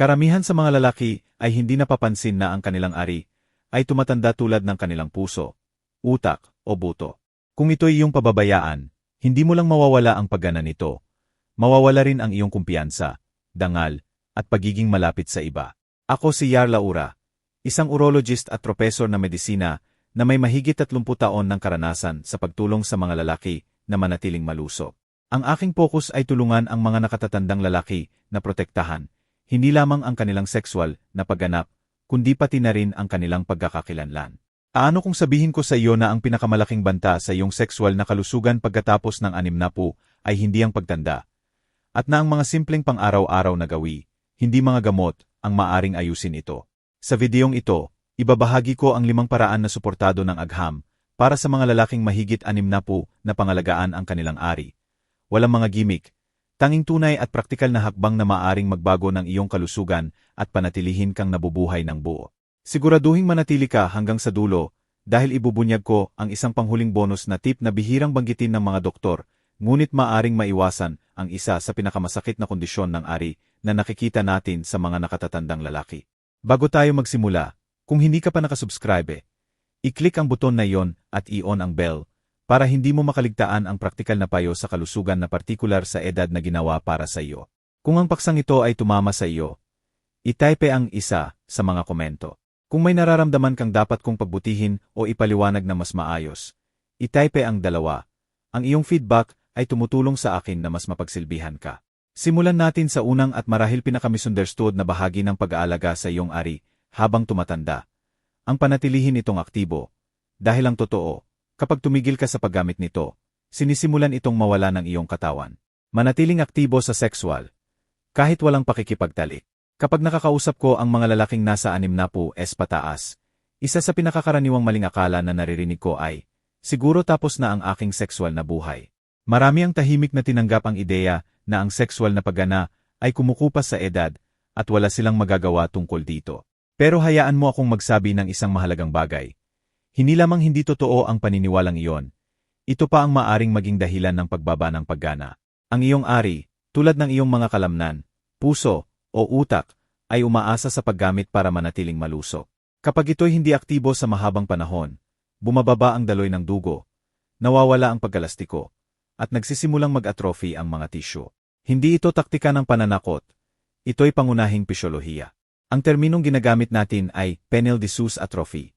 Karamihan sa mga lalaki ay hindi napapansin na ang kanilang ari ay tumatanda tulad ng kanilang puso, utak, o buto. Kung ito'y iyong pababayaan, hindi mo lang mawawala ang paggana nito. Mawawala rin ang iyong kumpiyansa, dangal, at pagiging malapit sa iba. Ako si Yar Laura, isang urologist at professor na medisina na may mahigit 30 taon ng karanasan sa pagtulong sa mga lalaki na manatiling malusog. Ang aking focus ay tulungan ang mga nakatatandang lalaki na protektahan, hindi lamang ang kanilang sexual na pagganap, kundi pati na rin ang kanilang pagkakakilanlan. Aano kung sabihin ko sa iyo na ang pinakamalaking banta sa iyong sexual na kalusugan pagkatapos ng anim na po ay hindi ang pagtanda, at na ang mga simpleng pang-araw-araw na gawi, hindi mga gamot, ang maaring ayusin ito. Sa videong ito, ibabahagi ko ang limang paraan na suportado ng agham para sa mga lalaking mahigit anim na po na pangalagaan ang kanilang ari. Walang mga gimmick, tanging tunay at praktikal na hakbang na maaring magbago ng iyong kalusugan at panatilihin kang nabubuhay ng buo. Siguraduhing manatili ka hanggang sa dulo dahil ibubunyag ko ang isang panghuling bonus na tip na bihirang banggitin ng mga doktor, ngunit maaring maiwasan ang isa sa pinakamasakit na kondisyon ng ari na nakikita natin sa mga nakatatandang lalaki. Bago tayo magsimula, kung hindi ka pa nakasubscribe, i-click ang buton na iyon at i-on ang bell para hindi mo makaligtaan ang praktikal na payo sa kalusugan na partikular sa edad na ginawa para sa iyo. Kung ang paksang ito ay tumama sa iyo, itype ang isa sa mga komento. Kung may nararamdaman kang dapat kong pagbutihin o ipaliwanag na mas maayos, itype ang dalawa. Ang iyong feedback ay tumutulong sa akin na mas mapagsilbihan ka. Simulan natin sa unang at marahil pinakamisunderstood na bahagi ng pag-aalaga sa iyong ari habang tumatanda. Ang panatilihin itong aktibo. Dahil ang totoo, Kapag tumigil ka sa paggamit nito, sinisimulan itong mawala ng iyong katawan. Manatiling aktibo sa sexual. Kahit walang pakikipagtalik. Kapag nakakausap ko ang mga lalaking nasa anim na po es pataas, isa sa pinakakaraniwang maling akala na naririnig ko ay, siguro tapos na ang aking sexual na buhay. Marami ang tahimik na tinanggap ang ideya na ang sexual na paggana ay kumukupas sa edad at wala silang magagawa tungkol dito. Pero hayaan mo akong magsabi ng isang mahalagang bagay. Hindi lamang hindi totoo ang paniniwalang iyon, ito pa ang maaring maging dahilan ng pagbaba ng paggana. Ang iyong ari, tulad ng iyong mga kalamnan, puso, o utak, ay umaasa sa paggamit para manatiling malusog. Kapag ito'y hindi aktibo sa mahabang panahon, bumababa ang daloy ng dugo, nawawala ang paggalastiko, at nagsisimulang mag-atrophy ang mga tisyo. Hindi ito taktika ng pananakot, ito'y pangunahing pisyolohiya. Ang terminong ginagamit natin ay penile disease atrophy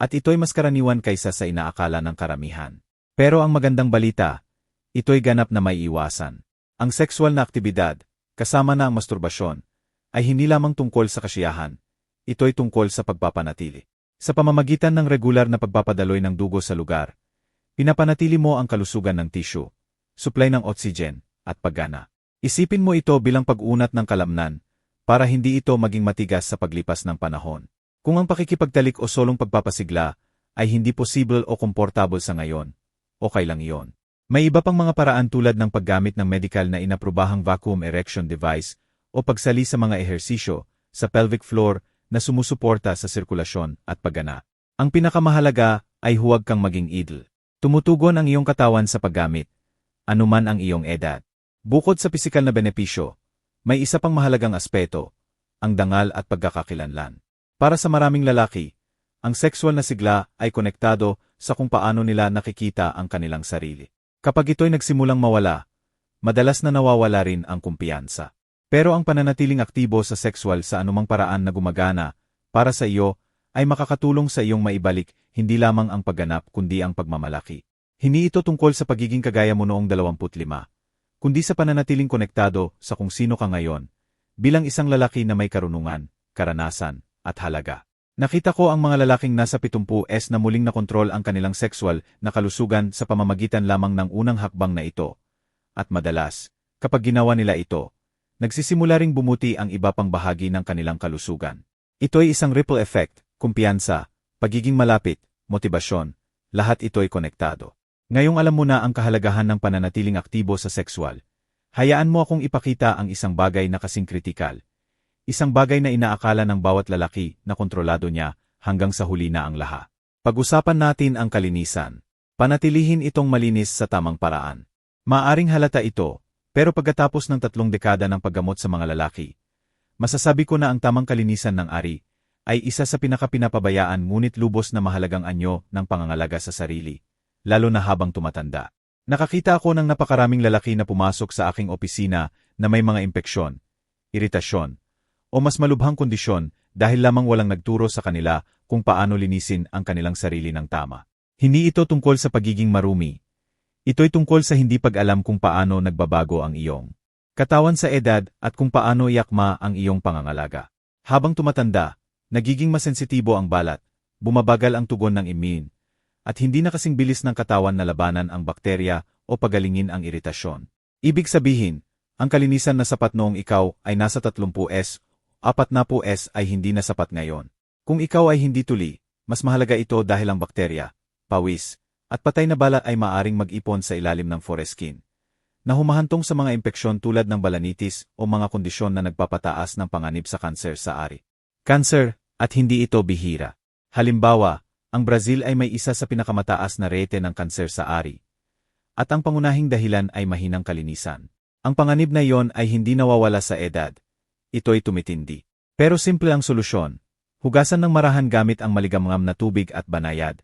at ito'y mas karaniwan kaysa sa inaakala ng karamihan. Pero ang magandang balita, ito'y ganap na may iwasan. Ang sexual na aktibidad, kasama na ang masturbasyon, ay hindi lamang tungkol sa kasiyahan, ito'y tungkol sa pagpapanatili. Sa pamamagitan ng regular na pagpapadaloy ng dugo sa lugar, pinapanatili mo ang kalusugan ng tissue, supply ng oxygen, at paggana. Isipin mo ito bilang pag-unat ng kalamnan, para hindi ito maging matigas sa paglipas ng panahon. Kung ang pakikipagtalik o solong pagpapasigla ay hindi posible o komportable sa ngayon, okay lang iyon. May iba pang mga paraan tulad ng paggamit ng medical na inaprobahang vacuum erection device o pagsali sa mga ehersisyo sa pelvic floor na sumusuporta sa sirkulasyon at paggana. Ang pinakamahalaga ay huwag kang maging idle. Tumutugon ang iyong katawan sa paggamit, anuman ang iyong edad. Bukod sa pisikal na benepisyo, may isa pang mahalagang aspeto, ang dangal at pagkakakilanlan. Para sa maraming lalaki, ang sexual na sigla ay konektado sa kung paano nila nakikita ang kanilang sarili. Kapag ito'y nagsimulang mawala, madalas na nawawala rin ang kumpiyansa. Pero ang pananatiling aktibo sa sexual sa anumang paraan na gumagana, para sa iyo, ay makakatulong sa iyong maibalik hindi lamang ang pagganap kundi ang pagmamalaki. Hindi ito tungkol sa pagiging kagaya mo noong 25, kundi sa pananatiling konektado sa kung sino ka ngayon, bilang isang lalaki na may karunungan, karanasan, at halaga. Nakita ko ang mga lalaking nasa 70s na muling nakontrol ang kanilang sexual na kalusugan sa pamamagitan lamang ng unang hakbang na ito. At madalas, kapag ginawa nila ito, nagsisimula ring bumuti ang iba pang bahagi ng kanilang kalusugan. Ito ay isang ripple effect, kumpiyansa, pagiging malapit, motibasyon, lahat ito ay konektado. Ngayong alam mo na ang kahalagahan ng pananatiling aktibo sa sexual, hayaan mo akong ipakita ang isang bagay na kasing kritikal, Isang bagay na inaakala ng bawat lalaki na kontrolado niya hanggang sa huli na ang laha. Pag-usapan natin ang kalinisan. Panatilihin itong malinis sa tamang paraan. Maaring halata ito, pero pagkatapos ng tatlong dekada ng paggamot sa mga lalaki, Masasabi ko na ang tamang kalinisan ng ari ay isa sa pinakapinapabayaan ngunit lubos na mahalagang anyo ng pangangalaga sa sarili, lalo na habang tumatanda. Nakakita ako ng napakaraming lalaki na pumasok sa aking opisina na may mga impeksyon, iritasyon, o mas malubhang kondisyon dahil lamang walang nagturo sa kanila kung paano linisin ang kanilang sarili ng tama. Hindi ito tungkol sa pagiging marumi. Ito'y tungkol sa hindi pag-alam kung paano nagbabago ang iyong katawan sa edad at kung paano yakma ang iyong pangangalaga. Habang tumatanda, nagiging masensitibo ang balat, bumabagal ang tugon ng immune, at hindi na kasing bilis ng katawan na labanan ang bakterya o pagalingin ang iritasyon. Ibig sabihin, ang kalinisan na sapat noong ikaw ay nasa 30S, 40S ay hindi na sapat ngayon. Kung ikaw ay hindi tuli, mas mahalaga ito dahil ang bakterya, pawis, at patay na balat ay maaring mag-ipon sa ilalim ng foreskin na humahantong sa mga impeksyon tulad ng balanitis o mga kondisyon na nagpapataas ng panganib sa kanser sa ari. Cancer, at hindi ito bihira. Halimbawa, ang Brazil ay may isa sa pinakamataas na rate ng kanser sa ari. At ang pangunahing dahilan ay mahinang kalinisan. Ang panganib na iyon ay hindi nawawala sa edad. Ito'y tumitindi. Pero simple ang solusyon. Hugasan ng marahan gamit ang maligamngam na tubig at banayad.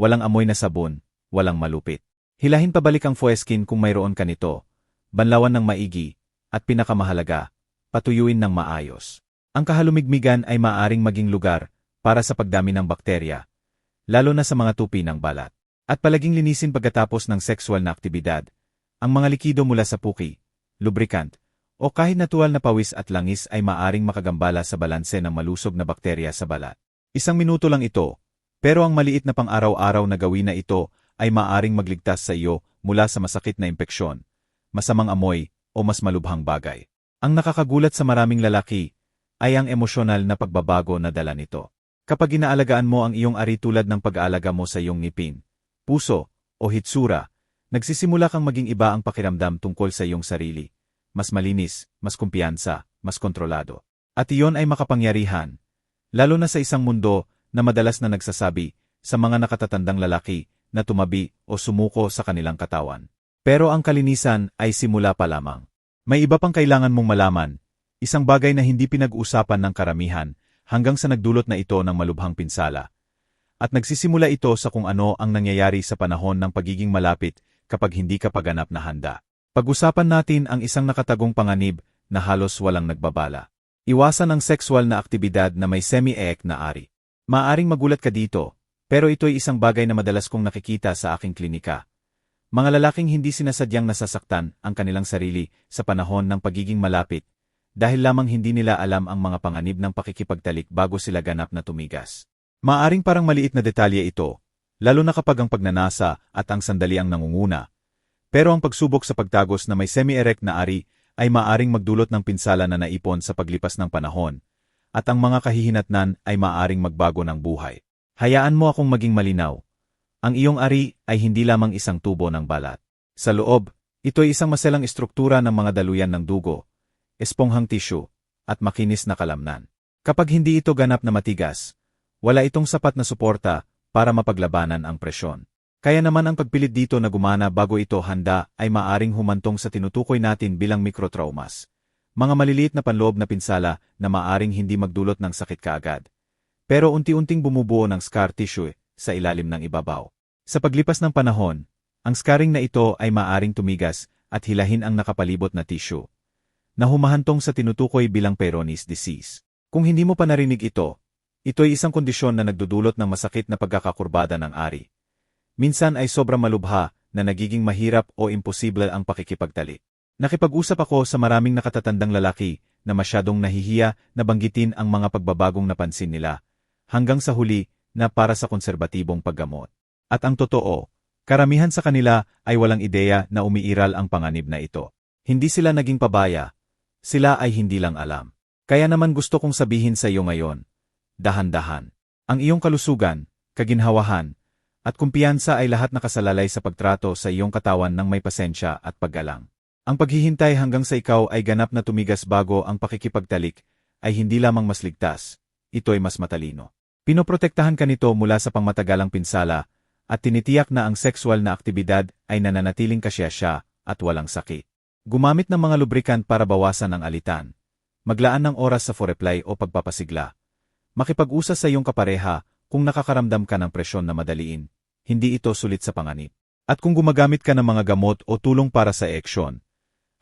Walang amoy na sabon, walang malupit. Hilahin pabalik ang foeskin kung mayroon ka nito, banlawan ng maigi, at pinakamahalaga, patuyuin ng maayos. Ang kahalumigmigan ay maaring maging lugar para sa pagdami ng bakterya, lalo na sa mga tupi ng balat. At palaging linisin pagkatapos ng sexual na aktibidad, ang mga likido mula sa puki, lubricant, o kahit natural na pawis at langis ay maaring makagambala sa balanse ng malusog na bakterya sa balat. Isang minuto lang ito, pero ang maliit na pang-araw-araw na gawin na ito ay maaring magligtas sa iyo mula sa masakit na impeksyon, masamang amoy, o mas malubhang bagay. Ang nakakagulat sa maraming lalaki ay ang emosyonal na pagbabago na dala nito. Kapag inaalagaan mo ang iyong ari tulad ng pag-aalaga mo sa iyong ngipin, puso, o hitsura, nagsisimula kang maging iba ang pakiramdam tungkol sa iyong sarili. Mas malinis, mas kumpiyansa, mas kontrolado. At iyon ay makapangyarihan. Lalo na sa isang mundo na madalas na nagsasabi sa mga nakatatandang lalaki na tumabi o sumuko sa kanilang katawan. Pero ang kalinisan ay simula pa lamang. May iba pang kailangan mong malaman, isang bagay na hindi pinag-usapan ng karamihan hanggang sa nagdulot na ito ng malubhang pinsala. At nagsisimula ito sa kung ano ang nangyayari sa panahon ng pagiging malapit kapag hindi ka paganap na handa. Pag-usapan natin ang isang nakatagong panganib na halos walang nagbabala. Iwasan ang sexual na aktibidad na may semi-eek na ari. Maaring magulat ka dito, pero ito'y isang bagay na madalas kong nakikita sa aking klinika. Mga lalaking hindi sinasadyang nasasaktan ang kanilang sarili sa panahon ng pagiging malapit, dahil lamang hindi nila alam ang mga panganib ng pakikipagtalik bago sila ganap na tumigas. Maaring parang maliit na detalye ito, lalo na kapag ang pagnanasa at ang sandali ang nangunguna. Pero ang pagsubok sa pagtagos na may semi-erect na ari ay maaring magdulot ng pinsala na naipon sa paglipas ng panahon, at ang mga kahihinatnan ay maaring magbago ng buhay. Hayaan mo akong maging malinaw. Ang iyong ari ay hindi lamang isang tubo ng balat. Sa loob, ito ay isang maselang estruktura ng mga daluyan ng dugo, esponghang tissue, at makinis na kalamnan. Kapag hindi ito ganap na matigas, wala itong sapat na suporta para mapaglabanan ang presyon. Kaya naman ang pagpilit dito na gumana bago ito handa ay maaring humantong sa tinutukoy natin bilang mikrotraumas. Mga maliliit na panloob na pinsala na maaring hindi magdulot ng sakit kaagad pero unti-unting bumubuo ng scar tissue sa ilalim ng ibabaw. Sa paglipas ng panahon, ang scarring na ito ay maaring tumigas at hilahin ang nakapalibot na tissue, na humahantong sa tinutukoy bilang Peyronie's disease. Kung hindi mo pa narinig ito, ito ay isang kondisyon na nagdudulot ng masakit na pagkakakurbada ng ari. Minsan ay sobrang malubha na nagiging mahirap o imposible ang pakikipagtali. Nakipag-usap ako sa maraming nakatatandang lalaki na masyadong nahihiya na banggitin ang mga pagbabagong napansin nila hanggang sa huli na para sa konserbatibong paggamot. At ang totoo, karamihan sa kanila ay walang ideya na umiiral ang panganib na ito. Hindi sila naging pabaya, sila ay hindi lang alam. Kaya naman gusto kong sabihin sa iyo ngayon, dahan-dahan. Ang iyong kalusugan, kaginhawahan, at kumpiyansa ay lahat nakasalalay sa pagtrato sa iyong katawan ng may pasensya at paggalang. Ang paghihintay hanggang sa ikaw ay ganap na tumigas bago ang pakikipagtalik ay hindi lamang mas ligtas, ito ay mas matalino. Pinoprotektahan ka nito mula sa pangmatagalang pinsala at tinitiyak na ang sexual na aktibidad ay nananatiling kasya siya at walang sakit. Gumamit ng mga lubricant para bawasan ang alitan, maglaan ng oras sa foreplay o pagpapasigla. Makipag-usas sa iyong kapareha kung nakakaramdam ka ng presyon na madaliin, hindi ito sulit sa panganib. At kung gumagamit ka ng mga gamot o tulong para sa ereksyon,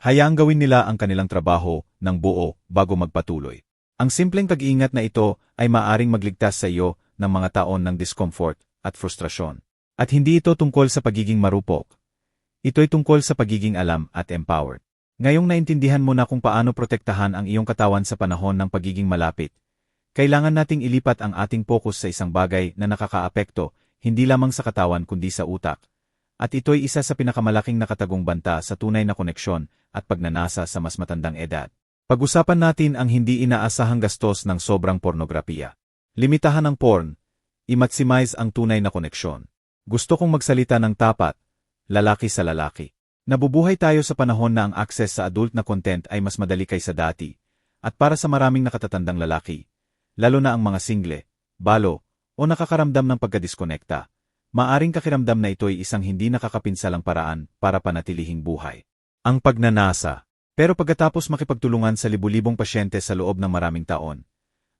hayaang gawin nila ang kanilang trabaho ng buo bago magpatuloy. Ang simpleng pag-iingat na ito ay maaring magligtas sa iyo ng mga taon ng discomfort at frustrasyon. At hindi ito tungkol sa pagiging marupok. Ito'y tungkol sa pagiging alam at empowered. Ngayong naintindihan mo na kung paano protektahan ang iyong katawan sa panahon ng pagiging malapit, kailangan nating ilipat ang ating focus sa isang bagay na nakakaapekto hindi lamang sa katawan kundi sa utak. At ito'y isa sa pinakamalaking nakatagong banta sa tunay na koneksyon at pagnanasa sa mas matandang edad. Pag-usapan natin ang hindi inaasahang gastos ng sobrang pornografiya. Limitahan ang porn, i-maximize ang tunay na koneksyon. Gusto kong magsalita ng tapat, lalaki sa lalaki. Nabubuhay tayo sa panahon na ang access sa adult na content ay mas madali kaysa dati, at para sa maraming nakatatandang lalaki, lalo na ang mga single, balo, o nakakaramdam ng pagkadiskonekta, maaring kakiramdam na ito'y isang hindi nakakapinsalang paraan para panatilihing buhay. Ang pagnanasa. Pero pagkatapos makipagtulungan sa libu-libong pasyente sa loob ng maraming taon,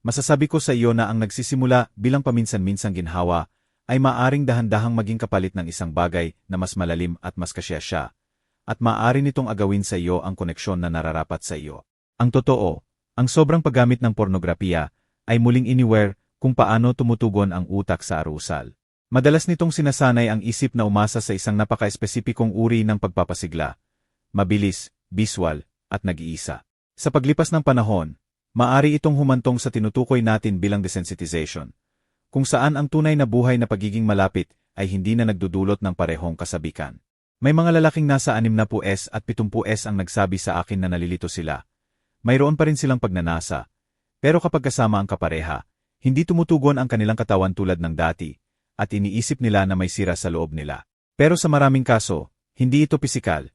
masasabi ko sa iyo na ang nagsisimula bilang paminsan-minsang ginhawa ay maaring dahan-dahang maging kapalit ng isang bagay na mas malalim at mas kasya siya, at maaari nitong agawin sa iyo ang koneksyon na nararapat sa iyo. Ang totoo, ang sobrang paggamit ng pornografiya ay muling iniware kung paano tumutugon ang utak sa arusal. Madalas nitong sinasanay ang isip na umasa sa isang napaka-espesipikong uri ng pagpapasigla. Mabilis, visual, at nag-iisa. Sa paglipas ng panahon, maari itong humantong sa tinutukoy natin bilang desensitization, kung saan ang tunay na buhay na pagiging malapit ay hindi na nagdudulot ng parehong kasabikan. May mga lalaking nasa 60S at 70S ang nagsabi sa akin na nalilito sila. Mayroon pa rin silang pagnanasa. Pero kapag kasama ang kapareha, hindi tumutugon ang kanilang katawan tulad ng dati, at iniisip nila na may sira sa loob nila. Pero sa maraming kaso, hindi ito pisikal.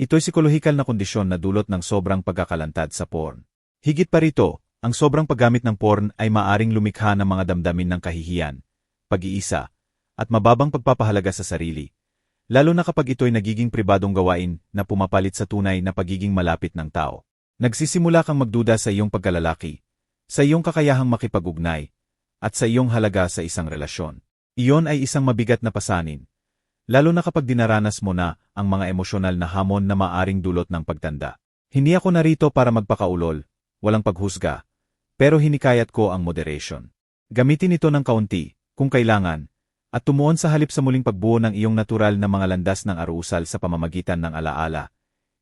Ito'y psikolohikal na kondisyon na dulot ng sobrang pagkakalantad sa porn. Higit pa rito, ang sobrang paggamit ng porn ay maaring lumikha ng mga damdamin ng kahihiyan, pag-iisa, at mababang pagpapahalaga sa sarili. Lalo na kapag ito'y nagiging pribadong gawain na pumapalit sa tunay na pagiging malapit ng tao. Nagsisimula kang magduda sa iyong pagkalalaki, sa iyong kakayahang makipag-ugnay, at sa iyong halaga sa isang relasyon. Iyon ay isang mabigat na pasanin, lalo na kapag dinaranas mo na ang mga emosyonal na hamon na maaring dulot ng pagtanda. Hindi ako narito para magpakaulol, walang paghusga, pero hinikayat ko ang moderation. Gamitin ito ng kaunti, kung kailangan, at tumuon sa halip sa muling pagbuo ng iyong natural na mga landas ng arusal sa pamamagitan ng alaala,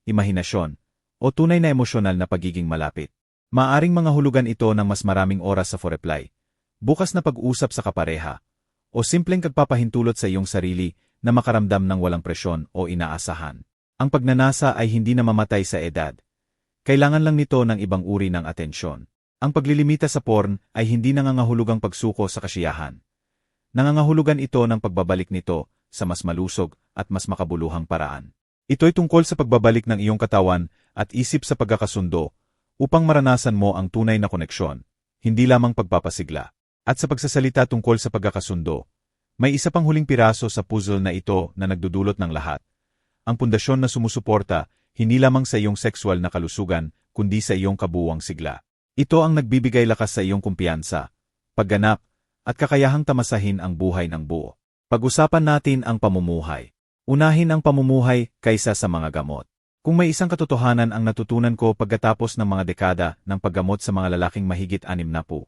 imahinasyon, o tunay na emosyonal na pagiging malapit. Maaring mga hulugan ito ng mas maraming oras sa foreply, bukas na pag-usap sa kapareha, o simpleng kagpapahintulot sa iyong sarili na makaramdam ng walang presyon o inaasahan. Ang pagnanasa ay hindi namamatay sa edad. Kailangan lang nito ng ibang uri ng atensyon. Ang paglilimita sa porn ay hindi nangangahulugang pagsuko sa kasiyahan. Nangangahulugan ito ng pagbabalik nito sa mas malusog at mas makabuluhang paraan. Ito'y tungkol sa pagbabalik ng iyong katawan at isip sa pagkakasundo upang maranasan mo ang tunay na koneksyon, hindi lamang pagpapasigla. At sa pagsasalita tungkol sa pagkakasundo, may isa pang huling piraso sa puzzle na ito na nagdudulot ng lahat. Ang pundasyon na sumusuporta hindi lamang sa iyong sexual na kalusugan, kundi sa iyong kabuwang sigla. Ito ang nagbibigay lakas sa iyong kumpiyansa, pagganap, at kakayahang tamasahin ang buhay ng buo. Pag-usapan natin ang pamumuhay. Unahin ang pamumuhay kaysa sa mga gamot. Kung may isang katotohanan ang natutunan ko pagkatapos ng mga dekada ng paggamot sa mga lalaking mahigit anim na po.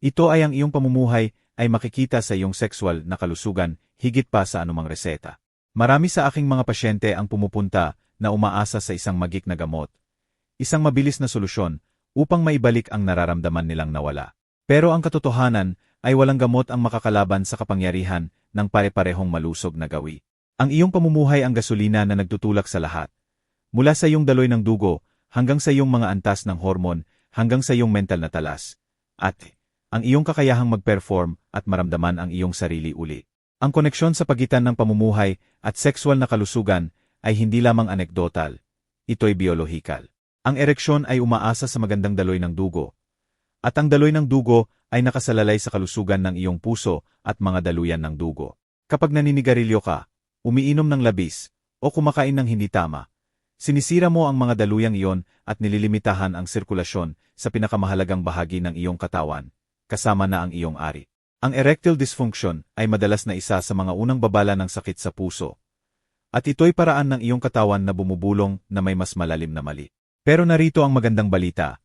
Ito ay ang iyong pamumuhay ay makikita sa iyong sexual na kalusugan higit pa sa anumang reseta. Marami sa aking mga pasyente ang pumupunta na umaasa sa isang magik na gamot. Isang mabilis na solusyon upang maibalik ang nararamdaman nilang nawala. Pero ang katotohanan ay walang gamot ang makakalaban sa kapangyarihan ng pare-parehong malusog na gawi. Ang iyong pamumuhay ang gasolina na nagtutulak sa lahat Mula sa iyong daloy ng dugo, hanggang sa iyong mga antas ng hormon, hanggang sa iyong mental na talas. At, ang iyong kakayahang mag-perform at maramdaman ang iyong sarili uli. Ang koneksyon sa pagitan ng pamumuhay at sexual na kalusugan ay hindi lamang anekdotal. Ito'y biolohikal. Ang ereksyon ay umaasa sa magandang daloy ng dugo. At ang daloy ng dugo ay nakasalalay sa kalusugan ng iyong puso at mga daluyan ng dugo. Kapag naninigarilyo ka, umiinom ng labis, o kumakain ng hindi tama, Sinisira mo ang mga daluyang iyon at nililimitahan ang sirkulasyon sa pinakamahalagang bahagi ng iyong katawan, kasama na ang iyong ari. Ang erectile dysfunction ay madalas na isa sa mga unang babala ng sakit sa puso. At ito'y paraan ng iyong katawan na bumubulong na may mas malalim na mali. Pero narito ang magandang balita.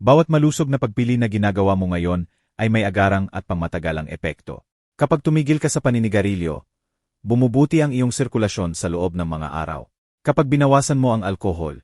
Bawat malusog na pagpili na ginagawa mo ngayon ay may agarang at pangmatagalang epekto. Kapag tumigil ka sa paninigarilyo, bumubuti ang iyong sirkulasyon sa loob ng mga araw. Kapag binawasan mo ang alkohol,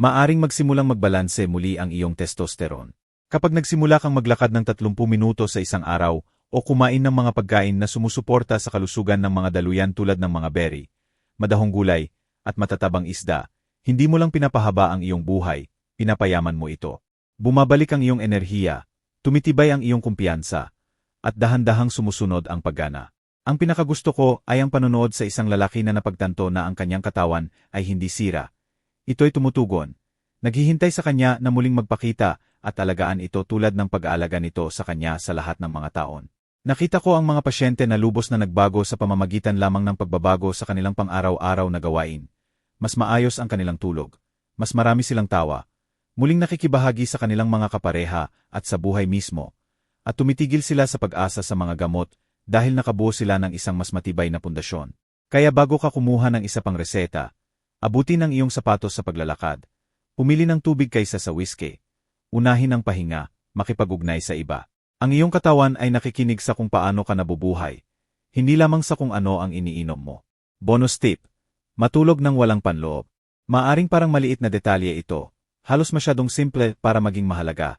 maaring magsimulang magbalanse muli ang iyong testosterone. Kapag nagsimula kang maglakad ng 30 minuto sa isang araw o kumain ng mga pagkain na sumusuporta sa kalusugan ng mga daluyan tulad ng mga berry, madahong gulay, at matatabang isda, hindi mo lang pinapahaba ang iyong buhay, pinapayaman mo ito. Bumabalik ang iyong enerhiya, tumitibay ang iyong kumpiyansa, at dahan-dahang sumusunod ang paggana. Ang pinakagusto ko ay ang panonood sa isang lalaki na napagtanto na ang kanyang katawan ay hindi sira. Ito'y tumutugon. Naghihintay sa kanya na muling magpakita at alagaan ito tulad ng pag-aalaga nito sa kanya sa lahat ng mga taon. Nakita ko ang mga pasyente na lubos na nagbago sa pamamagitan lamang ng pagbabago sa kanilang pang-araw-araw na gawain. Mas maayos ang kanilang tulog. Mas marami silang tawa. Muling nakikibahagi sa kanilang mga kapareha at sa buhay mismo at tumitigil sila sa pag-asa sa mga gamot dahil nakabuo sila ng isang mas matibay na pundasyon. Kaya bago ka kumuha ng isa pang reseta, abutin ang iyong sapatos sa paglalakad, pumili ng tubig kaysa sa whiskey, unahin ang pahinga, makipag-ugnay sa iba. Ang iyong katawan ay nakikinig sa kung paano ka nabubuhay, hindi lamang sa kung ano ang iniinom mo. Bonus tip, matulog ng walang panloob. Maaring parang maliit na detalye ito, halos masyadong simple para maging mahalaga,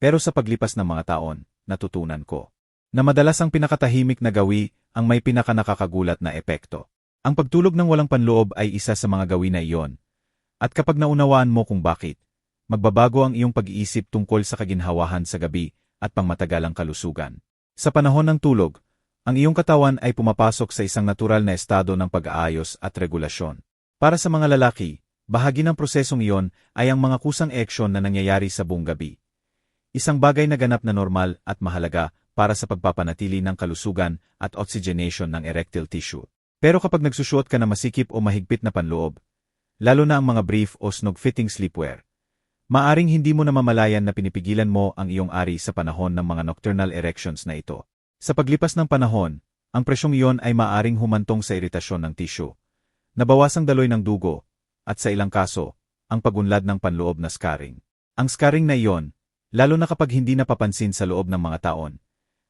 pero sa paglipas ng mga taon, natutunan ko. Na madalas ang pinakatahimik na gawi ang may pinakanakakagulat na epekto. Ang pagtulog ng walang panloob ay isa sa mga gawin na iyon. At kapag naunawaan mo kung bakit, magbabago ang iyong pag-iisip tungkol sa kaginhawahan sa gabi at pangmatagalang kalusugan. Sa panahon ng tulog, ang iyong katawan ay pumapasok sa isang natural na estado ng pag-aayos at regulasyon. Para sa mga lalaki, bahagi ng prosesong iyon ay ang mga kusang action na nangyayari sa buong gabi. Isang bagay na ganap na normal at mahalaga para sa pagpapanatili ng kalusugan at oxygenation ng erectile tissue. Pero kapag nagsusuot ka na masikip o mahigpit na panloob, lalo na ang mga brief o snug-fitting sleepwear, maaring hindi mo namamalayan na pinipigilan mo ang iyong ari sa panahon ng mga nocturnal erections na ito. Sa paglipas ng panahon, ang presyong iyon ay maaring humantong sa iritasyon ng tissue, nabawasang daloy ng dugo, at sa ilang kaso, ang pagunlad ng panloob na scarring. Ang scarring na iyon, lalo na kapag hindi napapansin sa loob ng mga taon,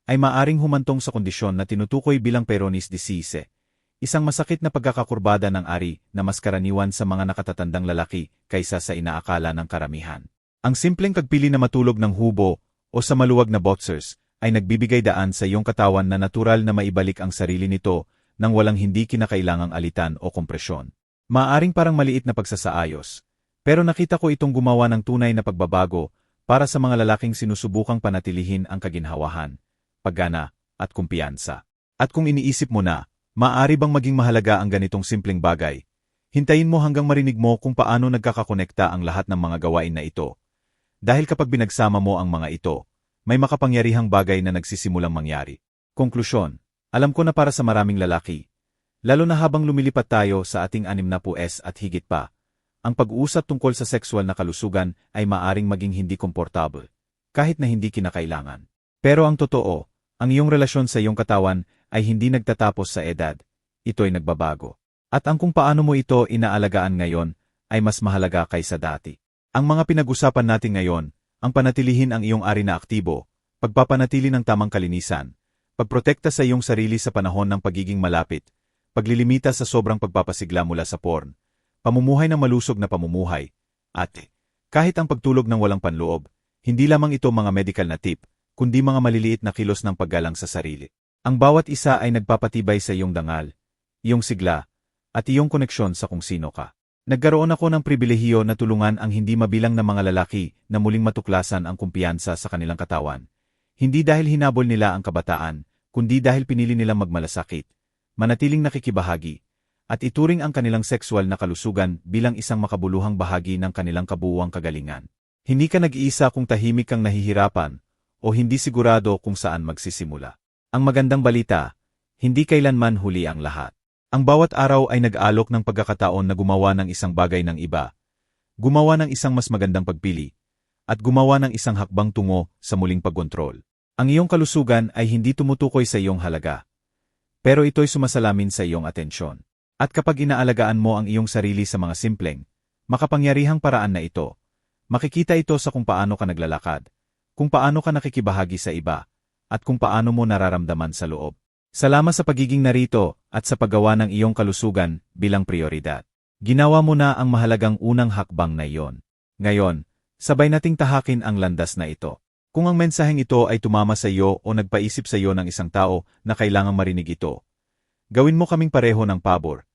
ay maaring humantong sa kondisyon na tinutukoy bilang Peyronie's disease, isang masakit na pagkakakurbada ng ari na mas karaniwan sa mga nakatatandang lalaki kaysa sa inaakala ng karamihan. Ang simpleng pagpili na matulog ng hubo o sa maluwag na boxers ay nagbibigay daan sa iyong katawan na natural na maibalik ang sarili nito nang walang hindi kinakailangang alitan o kompresyon. Maaring parang maliit na pagsasaayos, pero nakita ko itong gumawa ng tunay na pagbabago para sa mga lalaking sinusubukang panatilihin ang kaginhawahan, paggana, at kumpiyansa. At kung iniisip mo na, maaari bang maging mahalaga ang ganitong simpleng bagay, hintayin mo hanggang marinig mo kung paano nagkakakonekta ang lahat ng mga gawain na ito. Dahil kapag binagsama mo ang mga ito, may makapangyarihang bagay na nagsisimulang mangyari. Konklusyon, alam ko na para sa maraming lalaki, lalo na habang lumilipat tayo sa ating 60s at higit pa, ang pag-uusap tungkol sa sexual na kalusugan ay maaring maging hindi komportable, kahit na hindi kinakailangan. Pero ang totoo, ang iyong relasyon sa iyong katawan ay hindi nagtatapos sa edad, ito'y nagbabago. At ang kung paano mo ito inaalagaan ngayon ay mas mahalaga kaysa dati. Ang mga pinag-usapan natin ngayon, ang panatilihin ang iyong ari na aktibo, pagpapanatili ng tamang kalinisan, pagprotekta sa iyong sarili sa panahon ng pagiging malapit, paglilimita sa sobrang pagpapasigla mula sa porn, pamumuhay ng malusog na pamumuhay, ate. Kahit ang pagtulog ng walang panloob, hindi lamang ito mga medical na tip, kundi mga maliliit na kilos ng paggalang sa sarili. Ang bawat isa ay nagpapatibay sa iyong dangal, iyong sigla, at iyong koneksyon sa kung sino ka. Nagkaroon ako ng pribilehiyo na tulungan ang hindi mabilang na mga lalaki na muling matuklasan ang kumpiyansa sa kanilang katawan. Hindi dahil hinabol nila ang kabataan, kundi dahil pinili nilang magmalasakit, manatiling nakikibahagi, at ituring ang kanilang sexual na kalusugan bilang isang makabuluhang bahagi ng kanilang kabuuang kagalingan. Hindi ka nag-iisa kung tahimik kang nahihirapan o hindi sigurado kung saan magsisimula. Ang magandang balita, hindi kailanman huli ang lahat. Ang bawat araw ay nag-alok ng pagkakataon na gumawa ng isang bagay ng iba, gumawa ng isang mas magandang pagpili, at gumawa ng isang hakbang tungo sa muling pagkontrol. Ang iyong kalusugan ay hindi tumutukoy sa iyong halaga, pero ito'y sumasalamin sa iyong atensyon. At kapag inaalagaan mo ang iyong sarili sa mga simpleng, makapangyarihang paraan na ito, makikita ito sa kung paano ka naglalakad, kung paano ka nakikibahagi sa iba, at kung paano mo nararamdaman sa loob. Salamat sa pagiging narito at sa paggawa ng iyong kalusugan bilang prioridad. Ginawa mo na ang mahalagang unang hakbang na iyon. Ngayon, sabay nating tahakin ang landas na ito. Kung ang mensaheng ito ay tumama sa iyo o nagpaisip sa iyo ng isang tao na kailangang marinig ito, gawin mo kaming pareho ng pabor.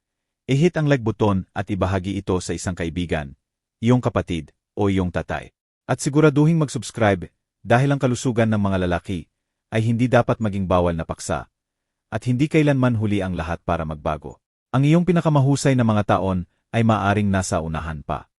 I-hit ang like button at ibahagi ito sa isang kaibigan, iyong kapatid, o iyong tatay. At siguraduhin mag-subscribe dahil ang kalusugan ng mga lalaki ay hindi dapat maging bawal na paksa at hindi kailanman huli ang lahat para magbago. Ang iyong pinakamahusay na mga taon ay maaring nasa unahan pa.